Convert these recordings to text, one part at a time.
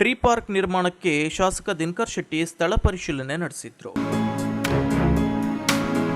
Tree park ನಿರ್ಮಾಣಕ್ಕೆ ಶಾಸಕ ದಿನಕರ್ ಶೆಟ್ಟಿ ಸ್ಥಳ ಪರಿಶೀಲನೆ ನಡೆಸಿದ್ರು.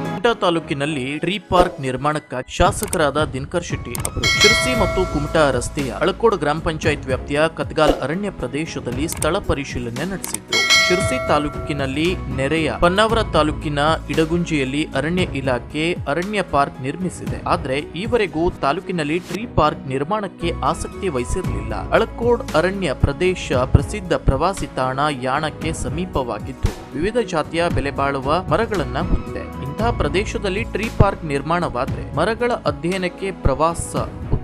ಕುಮಟಾ ತಾಲೂಕಿನಲ್ಲಿ ಟ್ರೀ ಪಾರ್ಕ್ ನಿರ್ಮಾಣಕ್ಕಾಗಿ ಶಾಸಕರಾದ ದಿನಕರ್ ಶೆಟ್ಟಿ ಅವರು ಶಿರ್ಸಿ ಮತ್ತು ಕುಮಟಾ ರಸ್ತೆಯ ಅಳಕೋಡು ಗ್ರಾಮ ಪಂಚಾಯತ್ ವ್ಯಾಪ್ತಿಯ ಕತ್ಗಾಲ್ ಅರಣ್ಯ ಪ್ರದೇಶದಲ್ಲಿ ಸ್ಥಳ ಪರಿಶೀಲನೆ ನಡೆಸಿದ್ರು. ಶಿರಸಿ ತಾಲೂಕಿನಲ್ಲಿ ನೆರೆಯ ಪನ್ನಾವರ ತಾಲೂಕಿನ ಇಡಗುಂಜಿಯಲ್ಲಿ ಅರಣ್ಯ ಇಲಾಖೆ ಅರಣ್ಯ ಪಾರ್ಕ್ ನಿರ್ಮಿಸಿದೆ. ಆದರೆ ಈವರೆಗೂ ತಾಲೂಕಿನಲ್ಲಿ ಟ್ರೀ ಪಾರ್ಕ್ ನಿರ್ಮಾಣಕ್ಕೆ ಆಸಕ್ತಿ ವಹಿಸಿರಲಿಲ್ಲ. ಅಳಕೋಡ್ ಅರಣ್ಯ ಪ್ರದೇಶ ಪ್ರಸಿದ್ಧ ಪ್ರವಾಸಿ ತಾಣ ಯಾಣಕ್ಕೆ ಸಮೀಪವಾಗಿದ್ದು, ವಿವಿಧ ಜಾತಿಯ ಬೆಲೆ ಬಾಳುವ ಮರಗಳನ್ನ ಹೊಂದಿದೆ. ಇಂತಹ ಪ್ರದೇಶದಲ್ಲಿ ಟ್ರೀ ಪಾರ್ಕ್ ನಿರ್ಮಾಣವಾದರೆ ಮರಗಳ ಅಧ್ಯಯನಕ್ಕೆ ಪ್ರವಾಸ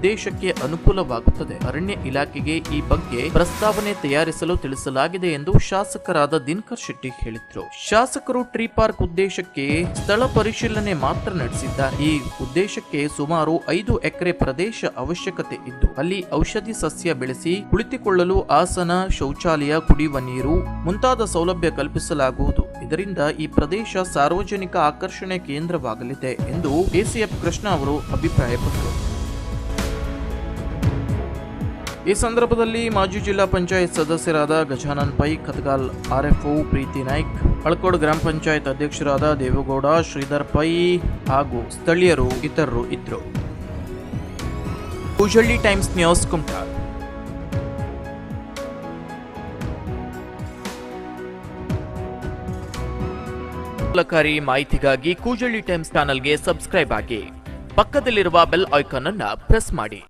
ಉದ್ದೇಶಕ್ಕೆ ಅನುಕೂಲವಾಗುತ್ತದೆ. ಅರಣ್ಯ ಇಲಾಖೆಗೆ ಈ ಬಗ್ಗೆ ಪ್ರಸ್ತಾವನೆ ತಯಾರಿಸಲು ತಿಳಿಸಲಾಗಿದೆ ಎಂದು ಶಾಸಕರಾದ ದಿನಕರ್ ಶೆಟ್ಟಿ ಹೇಳಿದ್ರು. ಶಾಸಕರು ಟ್ರೀ ಪಾರ್ಕ್ ಉದ್ದೇಶಕ್ಕೆ ಸ್ಥಳ ಪರಿಶೀಲನೆ ಮಾತ್ರ ನಡೆಸಿದ್ದಾರೆ. ಈ ಉದ್ದೇಶಕ್ಕೆ ಸುಮಾರು ಐದು ಎಕರೆ ಪ್ರದೇಶ ಅವಶ್ಯಕತೆ ಇದ್ದು, ಅಲ್ಲಿ ಔಷಧಿ ಸಸ್ಯ ಬೆಳೆಸಿ, ಕುಳಿತುಕೊಳ್ಳಲು ಆಸನ ಶೌಚಾಲಯ ಕುಡಿಯುವ ನೀರು ಮುಂತಾದ ಸೌಲಭ್ಯ ಕಲ್ಪಿಸಲಾಗುವುದು. ಇದರಿಂದ ಈ ಪ್ರದೇಶ ಸಾರ್ವಜನಿಕ ಆಕರ್ಷಣೆ ಕೇಂದ್ರವಾಗಲಿದೆ ಎಂದು ಎಸಿಎಫ್ ಕೃಷ್ಣ ಅವರು ಅಭಿಪ್ರಾಯಪಟ್ಟರು. ಈ ಸಂದರ್ಭದಲ್ಲಿ ಮಾಜಿ ಜಿಲ್ಲಾ ಪಂಚಾಯತ್ ಸದಸ್ಯರಾದ ಗಜಾನನ್ ಪೈ ಕತ್ಗಾಲ್ ಆರ್ಎಫ್ಒ, ಪ್ರೀತಿ ನಾಯ್ಕ್, ಅಳಕೋಡ್ ಗ್ರಾಮ ಪಂಚಾಯತ್ ಅಧ್ಯಕ್ಷರಾದ ದೇವೇಗೌಡ, ಶ್ರೀಧರ್ ಪೈ ಹಾಗೂ ಸ್ಥಳೀಯರು ಇತರರು ಇದ್ದರು. Koojalli Times News Kumta. ಮಾಹಿತಿಗಾಗಿ ಕೂಜಳ್ಳಿ ಟೈಮ್ಸ್ ಚಾನಲ್ಗೆ ಸಬ್ಸ್ಕ್ರೈಬ್ ಆಗಿ. ಪಕ್ಕದಲ್ಲಿರುವ ಬೆಲ್ ಐಕಾನ್ ಅನ್ನ ಪ್ರೆಸ್ ಮಾಡಿ.